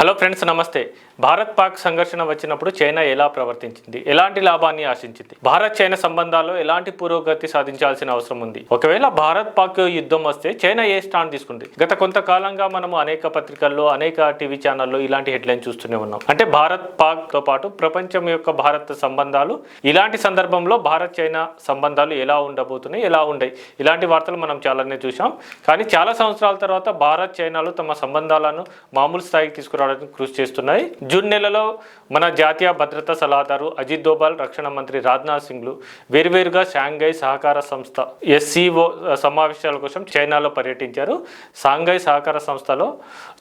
Hello friends నమస్తే. భారత్ పాక్ సంఘర్షణ వచ్చినప్పుడు చైనా ఎలా ప్రవర్తించింది? ఎలాంటి లాభాన్ని ఆశించింది? భారత్ చైనా సంబంధాల్లో ఎలాంటి పురోగతి సాధించాల్సిన అవసరం ఉంది? ఒకవేళ భారత్ పాక్ యుద్ధం వస్తే చైనా ఏ స్టాండ్ తీసుకుంది? గత కొంతకాలంగా మనము అనేక పత్రికల్లో అనేక టీవీ ఛానల్లో ఇలాంటి హెడ్లైన్ చూస్తూనే ఉన్నాం. అంటే భారత్ పాక్తో పాటు ప్రపంచం యొక్క భారత్ సంబంధాలు ఇలాంటి సందర్భంలో భారత్ చైనా సంబంధాలు ఎలా ఉండబోతున్నాయి ఎలా ఉండయి? ఇలాంటి వార్తలు మనం చాలానే చూసాం కానీ చాలా సంవత్సరాల తర్వాత భారత్ చైనాలు తమ సంబంధాలను మామూలు స్థాయికి తీసుకురావడం తీసుకురావడానికి కృషి చేస్తున్నాయి. జూన్ నెలలో మన జాతీయ భద్రతా సలహాదారు అజిత్ దోబాల్ రక్షణ మంత్రి రాజ్నాథ్ సింగ్లు వేరువేరుగా షాంఘై సహకార సంస్థ ఎస్సీఓ సమావేశాల కోసం చైనాలో పర్యటించారు. షాంఘై సహకార సంస్థలో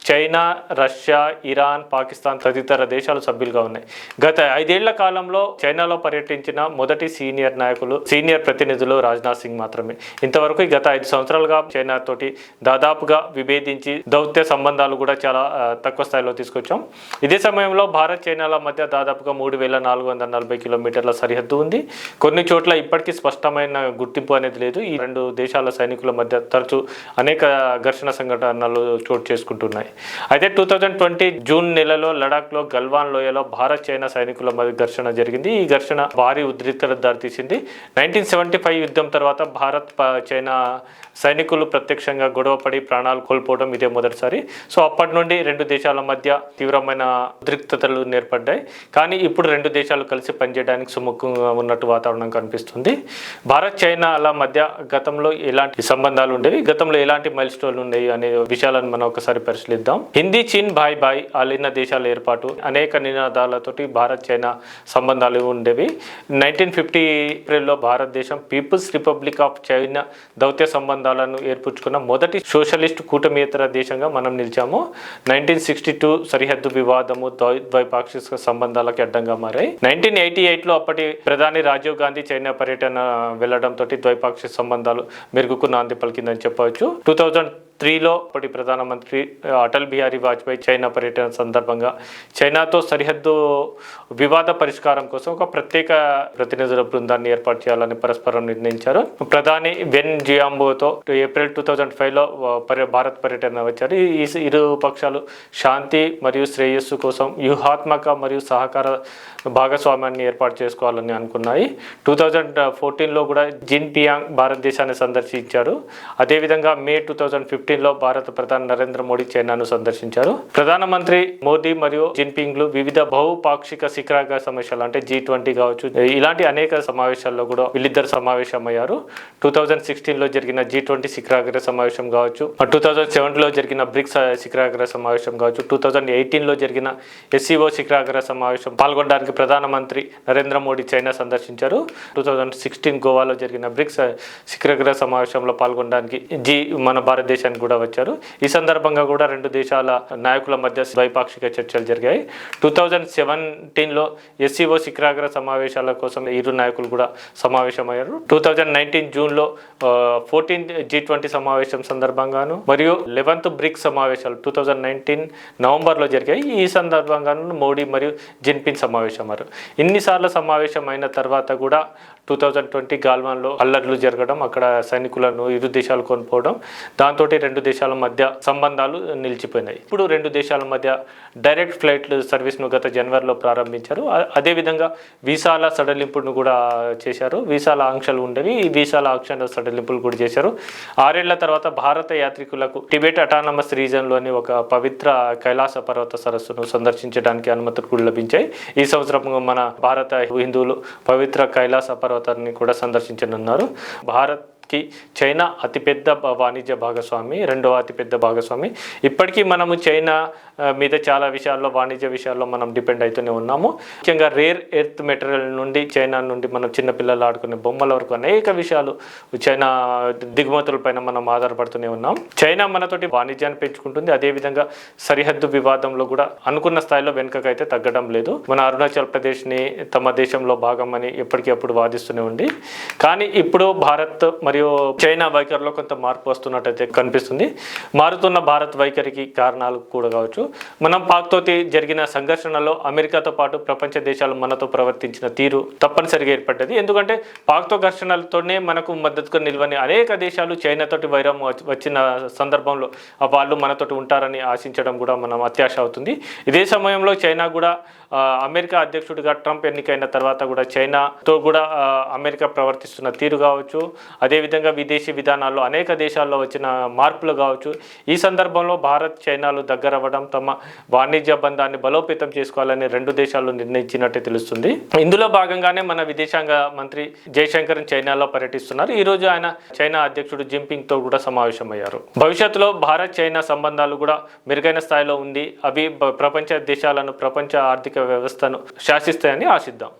చైనా రష్యా ఇరాన్ పాకిస్తాన్ తదితర దేశాలు సభ్యులుగా ఉన్నాయి. గత ఐదేళ్ళ కాలంలో చైనాలో పర్యటించిన మొదటి సీనియర్ నాయకులు సీనియర్ ప్రతినిధులు రాజ్నాథ్ సింగ్ మాత్రమే. ఇంతవరకు గత ఐదు సంవత్సరాలుగా చైనా తోటి దాదాపుగా విభేదించి దౌత్య సంబంధాలు కూడా చాలా తక్కువ స్థాయిలో తీసుకొచ్చాం. ఇదే సమయంలో భారత్ చైనాల మధ్య దాదాపుగా మూడు వేల నాలుగు వందల నలభై కిలోమీటర్ల సరిహద్దు ఉంది. కొన్ని చోట్ల ఇప్పటికీ స్పష్టమైన గుర్తింపు అనేది లేదు. ఈ రెండు దేశాల సైనికుల మధ్య తరచూ అనేక ఘర్షణ సంఘటనలు చోటు చేసుకుంటున్నాయి. అయితే టూ థౌజండ్ ట్వంటీ జూన్ నెలలో లడాఖ్లో గల్వాన్ లోయలో భారత్ చైనా సైనికుల మధ్య ఘర్షణ జరిగింది. ఈ ఘర్షణ భారీ ఉద్రిక్తత దారితీసింది. నైన్టీన్ సెవెంటీ ఫైవ్ యుద్ధం తర్వాత భారత్ చైనా సైనికులు ప్రత్యక్షంగా గొడవపడి ప్రాణాలు కోల్పోవడం ఇదే మొదటిసారి. సో అప్పటి నుండి రెండు దేశాల మధ్య తీవ్రమైన ఉద్రిక్తతలు ఏర్పడ్డాయి కానీ ఇప్పుడు రెండు దేశాలు కలిసి పనిచేయడానికి సుముఖంగా ఉన్నట్టు వాతావరణం కనిపిస్తుంది. భారత్ చైనాల మధ్య గతంలో ఎలాంటి సంబంధాలు ఉండేవి? గతంలో ఎలాంటి మైల్ స్టోన్లు ఉండేవి అనే విషయాలను మనం ఒకసారి పరిశీలిద్దాం. హిందీ చీన్ బాయ్ బాయ్ అలిన దేశాల ఏర్పాటు అనేక నినాదాలతోటి భారత్ చైనా సంబంధాలు ఉండేవి. నైన్టీన్ ఫిఫ్టీ ఏప్రిల్లో భారతదేశం పీపుల్స్ రిపబ్లిక్ ఆఫ్ చైనా దౌత్య సంబంధాలను ఏర్పరచుకున్న మొదటి సోషలిస్ట్ కూటమేతర దేశంగా మనం నిలిచాము. నైన్టీన్ సిక్స్టీ టూ సరిహద్దు వివాదము ద్వైపాక్షిక సంబంధాలకు అడ్డంగా మారాయి. నైన్టీన్ ఎయిటీ ఎయిట్లో అప్పటి ప్రధాని రాజీవ్ గాంధీ చైనా పర్యటన వెళ్ళడంతో ద్వైపాక్షిక సంబంధాలు మెరుగుకు నాంది పలికిందని చెప్పవచ్చు. టూ థౌజండ్ త్రీలో అప్పటి ప్రధానమంత్రి అటల్ బిహారీ వాజ్పేయి చైనా పర్యటన సందర్భంగా చైనాతో సరిహద్దు వివాద పరిష్కారం కోసం ఒక ప్రత్యేక ప్రతినిధుల బృందాన్ని ఏర్పాటు చేయాలని పరస్పరం నిర్ణయించారు. ప్రధాని వెన్ జియాంబోతో ఏప్రిల్ టూ థౌజండ్ ఫైవ్లో భారత్ పర్యటన వచ్చారు. ఈ ఇరు పక్షాలు శాంతి మరియు శ్రేయస్సు కోసం వ్యూహాత్మక మరియు సహకార భాగస్వామ్యాన్ని ఏర్పాటు చేసుకోవాలని అనుకున్నాయి. టూ థౌజండ్ ఫోర్టీన్లో కూడా జిన్ పియాంగ్ భారతదేశాన్ని సందర్శించారు. అదేవిధంగా మే టూ థౌజండ్ ఫిఫ్టీన్లో భారత ప్రధాని నరేంద్ర మోడీ చైనాను సందర్శించారు. ప్రధానమంత్రి మోదీ మరియు జిన్పింగ్లు వివిధ బహుపాక్షిక శిఖరాగ్ర సమావేశాలు అంటే జీ ట్వంటీ కావచ్చు ఇలాంటి అనేక సమావేశాల్లో కూడా వీళ్ళిద్దరు సమావేశమయ్యారు. టూ థౌజండ్ సిక్స్టీన్లో జరిగిన జీ ట్వంటీ శిఖరాగ్ర సమావేశం కావచ్చు టూ థౌజండ్ సెవెన్లో జరిగిన బ్రిక్స్ శిఖరాగ్ర సమావేశం కావచ్చు టూ థౌజండ్ ఎయిటీన్లో జరిగిన ఎస్సీఓ శిఖరాగ్ర సమావేశం పాల్గొనడానికి ప్రధానమంత్రి నరేంద్ర మోడీ చైనా సందర్శించారు. టూ థౌజండ్ సిక్స్టీన్ గోవాలో జరిగిన బ్రిక్స్ శిఖరాగ్ర సమావేశంలో పాల్గొనడానికి జీ మన భారతదేశానికి కూడా వచ్చారు. ఈ సందర్భంగా కూడా రెండు దేశాల నాయకుల మధ్య ద్వైపాక్షిక చర్చలు జరిగాయి. టూ థౌజండ్ సెవెంటీన్లో ఎస్సీఓ శిఖరాగ్ర సమావేశాల కోసం ఇరు నాయకులు కూడా సమావేశమయ్యారు. టూ థౌజండ్ నైన్టీన్ జూన్లో ఫోర్టీన్ జీ ట్వంటీ సమావేశం సందర్భంగాను మరియు లెవెన్త్ బ్రిక్స్ సమావేశాలు టూ థౌజండ్ నైన్టీన్ నవంబర్లో జరిగాయి. ఈ సందర్భంగాను మోడీ మరియు జిన్పిన్ సమావేశమయ్యారు. ఇన్నిసార్లు సమావేశం అయిన తర్వాత కూడా టూ థౌజండ్ ట్వంటీ గాల్వాన్లో అల్లర్లు జరగడం అక్కడ సైనికులను ఇరు దేశాలు కోల్పోవడం దాంతో రెండు దేశాల మధ్య సంబంధాలు నిలిచిపోయినాయి. ఇప్పుడు రెండు దేశాల మధ్య డైరెక్ట్ ఫ్లైట్ సర్వీస్ను గత జనవరిలో ప్రారంభించారు. అదేవిధంగా వీసాల సడలింపును కూడా చేశారు. వీసాల ఆంక్షలు ఉండేవి. ఈ వీసాల ఆంక్షల సడలింపులు కూడా చేశారు. ఆరేళ్ళ తర్వాత భారత యాత్రికులకు టిబెట్ అటానమస్ రీజన్లోని ఒక పవిత్ర కైలాస పర్వత సరస్సును సందర్శించడానికి అనుమతులు కూడా లభించాయి. ఈ సంవత్సరం మన భారత హిందువులు పవిత్ర కైలాస పర్వతాన్ని కూడా సందర్శించనున్నారు. భారత్ కి చైనా అతిపెద్ద వాణిజ్య భాగస్వామి రెండవ అతిపెద్ద భాగస్వామి. ఇప్పటికీ మనము చైనా మీద చాలా విషయాల్లో వాణిజ్య విషయాల్లో మనం డిపెండ్ అవుతూనే ఉన్నాము. ముఖ్యంగా రేర్ ఎర్త్ మెటీరియల్ నుండి చైనా నుండి మనం చిన్నపిల్లలు ఆడుకునే బొమ్మల వరకు అనేక విషయాలు చైనా దిగుమతులపైన మనం ఆధారపడుతూనే ఉన్నాం. చైనా మనతోటి వాణిజ్యాన్ని పెంచుకుంటుంది. అదేవిధంగా సరిహద్దు వివాదంలో కూడా అనుకున్న స్థాయిలో వెనుకకైతే తగ్గడం లేదు. మన అరుణాచల్ ప్రదేశ్ని తమ దేశంలో భాగం అని ఎప్పటికప్పుడు వాదిస్తూనే ఉంది. కానీ ఇప్పుడు భారత్ మరియు మరియు చైనా వైఖరిలో కొంత మార్పు వస్తున్నట్టయితే కనిపిస్తుంది. మారుతున్న భారత్ వైఖరికి కారణాలు కూడా కావచ్చు. మనం పాక్తో జరిగిన సంఘర్షణలో అమెరికాతో పాటు ప్రపంచ దేశాలు మనతో ప్రవర్తించిన తీరు తప్పనిసరిగా ఏర్పడ్డది. ఎందుకంటే పాక్తో ఘర్షణలతోనే మనకు మద్దతుగా నిల్వని అనేక దేశాలు చైనాతోటి వైరం వచ్చిన సందర్భంలో వాళ్ళు మనతోటి ఉంటారని ఆశించడం కూడా మనం అత్యాశ అవుతుంది. ఇదే సమయంలో చైనా కూడా అమెరికా అధ్యక్షుడిగా ట్రంప్ ఎన్నికైన తర్వాత కూడా చైనాతో కూడా అమెరికా ప్రవర్తిస్తున్న తీరు కావచ్చు. అదేవిధంగా విదేశీ విధానాల్లో అనేక దేశాల్లో వచ్చిన మార్పులు కావచ్చు. ఈ సందర్భంలో భారత్ చైనాలు దగ్గరవ్వడం తమ వాణిజ్య బంధాన్ని బలోపేతం చేసుకోవాలని రెండు దేశాలు నిర్ణయించినట్టు తెలుస్తుంది. ఇందులో భాగంగానే మన విదేశాంగ మంత్రి జయశంకర్ చైనాలో పర్యటిస్తున్నారు. ఈ రోజు ఆయన చైనా అధ్యక్షుడు జింపింగ్తో కూడా సమావేశమయ్యారు. భవిష్యత్తులో భారత్ చైనా సంబంధాలు కూడా మెరుగైన స్థాయిలో ఉంది అవి ప్రపంచ దేశాలను ప్రపంచ ఆర్థిక వ్యవస్థను శాసిస్తాయని ఆశిద్దాం.